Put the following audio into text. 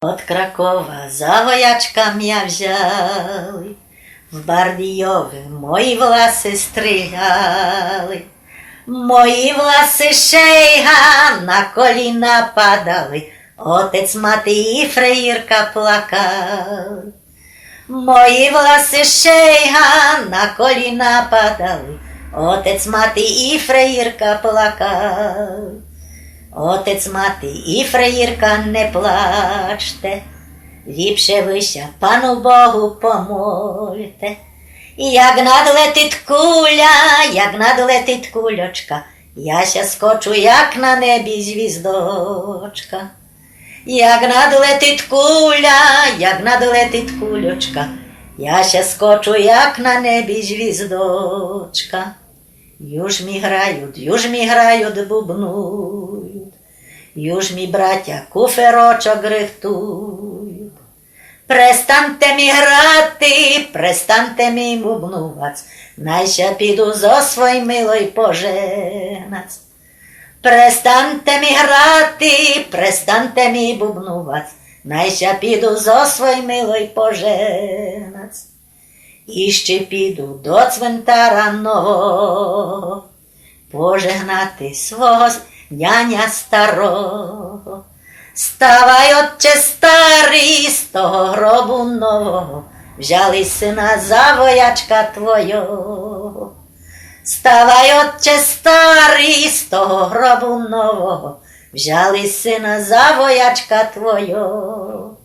От Кракова за воячкам я взяли, в Бардійові мої власи стригали, мої власи шейга на коліна падали, отець мати і фреїрка плакали. Мої власи шейга на коліна падали, отець мати і фреїрка плакали. Отець мати і фраїрка не плачте, ліпше вися пану Богу помольте. І як надлетить куля, як надлетить кульочка, я ся скочу, як на небі звіздочка. Як надлетить куля, як надлетить кульочка, я ся скочу, як на небі звіздочка. Юж мі грають, юж мі грають, бубнують, юж мі браття куферочок рихтують. Престаньте мі грати, престаньте мі бубнувац, найся піду зо свой милой поженац. Престаньте мі грати, престаньте мі бубнувац, найся піду зо свой милой поженац. І ще піду до цвинтара нового, пожигнати свого няня старого. Ставай, отче старий, з того гробу нового, взяли сина за воячка твого. Ставай, отче старий, з того гробу нового, взяли сина за воячка твого.